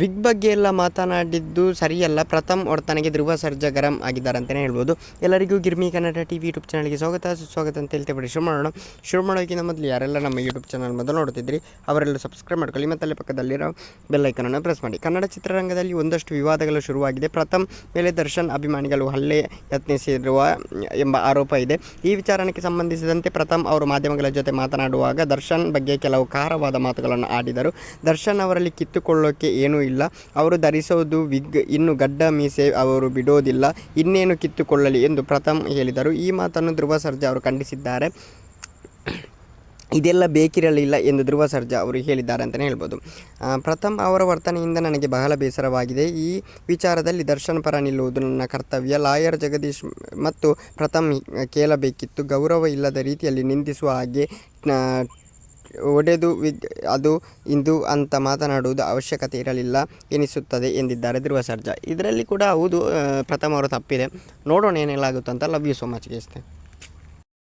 ವಿಗ್ ಬಗ್ಗೆ ಎಲ್ಲ ಮಾತನಾಡಿದ್ದು ಸರಿಯಲ್ಲ. ಪ್ರಥಮ್ ವರ್ತನೆಗೆ ಧ್ರುವ ಸರ್ಜಾ ಗರಂ ಆಗಿದ್ದಾರೆ ಅಂತಲೇ ಹೇಳ್ಬೋದು. ಎಲ್ಲರಿಗೂ Girmi Kannada T V YouTube ಚಾನಲ್ಗೆ ಸ್ವಾಗತ. ಸುಸ್ವಾಗತ ಅಂತ ಹೇಳ್ತೇವೆ ಬಿಡಿ. ಶುರು ಮಾಡೋಣ. ಶುರು ಮಾಡೋಕ್ಕಿಂತ ಮೊದಲು ಯಾರೆಲ್ಲ ನಮ್ಮ ಯೂಟ್ಯೂಬ್ ಚಾನಲ್ ಮೊದಲು ನೋಡ್ತಿದ್ರಿ ಅವರೆಲ್ಲ ಸಬ್ಸ್ಕ್ರೈಬ್ ಮಾಡ್ಕೊಳ್ಳಿ. ಮತ್ತು ಅಲ್ಲಿ ಪಕ್ಕದಲ್ಲಿರೋ ಬೆಲ್ಲೈಕನನ್ನು ಪ್ರೆಸ್ ಮಾಡಿ. ಕನ್ನಡ ಚಿತ್ರರಂಗದಲ್ಲಿ ಒಂದಷ್ಟು ವಿವಾದಗಳು ಶುರುವಾಗಿದೆ. ಪ್ರಥಮ್ ಮೇಲೆ ದರ್ಶನ್ ಅಭಿಮಾನಿಗಳು ಹಲ್ಲೆ ಯತ್ನಿಸಿರುವ ಎಂಬ ಆರೋಪ ಇದೆ. ಈ ವಿಚಾರಣೆಗೆ ಸಂಬಂಧಿಸಿದಂತೆ ಪ್ರಥಮ್ ಅವರು ಮಾಧ್ಯಮಗಳ ಜೊತೆ ಮಾತನಾಡುವಾಗ ದರ್ಶನ್ ಬಗ್ಗೆ ಕೆಲವು ಖಾರವಾದ ಮಾತುಗಳನ್ನು ಆಡಿದರು. ದರ್ಶನ್ ಅವರಲ್ಲಿ ಕಿತ್ತುಕೊಳ್ಳೋಕೆ ಏನೂ ಇಲ್ಲ. ಅವರು ಧರಿಸೋದು ವಿಗ್, ಇನ್ನು ಗಡ್ಡ ಮೀಸೆ ಅವರು ಬಿಡೋದಿಲ್ಲ. ಇನ್ನೇನು ಕಿತ್ತುಕೊಳ್ಳಲಿ ಎಂದು ಪ್ರಥಮ್ ಹೇಳಿದರು. ಈ ಮಾತನ್ನು ಧ್ರುವ ಸರ್ಜಾ ಅವರು ಖಂಡಿಸಿದ್ದಾರೆ. ಇದೆಲ್ಲ ಬೇಕಿರಲಿಲ್ಲ ಎಂದು ಧ್ರುವ ಸರ್ಜಾ ಅವರು ಹೇಳಿದ್ದಾರೆ ಅಂತಲೇ ಹೇಳ್ಬೋದು. ಪ್ರಥಮ್ ಅವರ ವರ್ತನೆಯಿಂದ ನನಗೆ ಬಹಳ ಬೇಸರವಾಗಿದೆ. ಈ ವಿಚಾರದಲ್ಲಿ ದರ್ಶನ್ ಪರ ನಿಲ್ಲುವುದು ನನ್ನ ಕರ್ತವ್ಯ. ಲಾಯರ್ ಜಗದೀಶ್ ಮತ್ತು ಪ್ರಥಮ್ ಕೇಳಬೇಕಿತ್ತು. ಗೌರವ ಇಲ್ಲದ ರೀತಿಯಲ್ಲಿ ನಿಂದಿಸುವ ಹಾಗೆ ಒಡೆದು ವಿದ್, ಅದು ಇಂದು ಅಂತ ಮಾತನಾಡುವುದು ಅವಶ್ಯಕತೆ ಇರಲಿಲ್ಲ ಎನಿಸುತ್ತದೆ ಎಂದಿದ್ದಾರೆ ಧ್ರುವ ಸರ್ಜಾ ಇದರಲ್ಲಿ ಕೂಡ ಹೌದು ಪ್ರಥಮ ಅವರು ತಪ್ಪಿದೆ. ನೋಡೋಣ ಏನೆಲ್ಲ ಆಗುತ್ತೆ ಅಂತ ಲವ್ ಯು ಸೋ ಮಚ್ ಗೆಸ್ತೆ.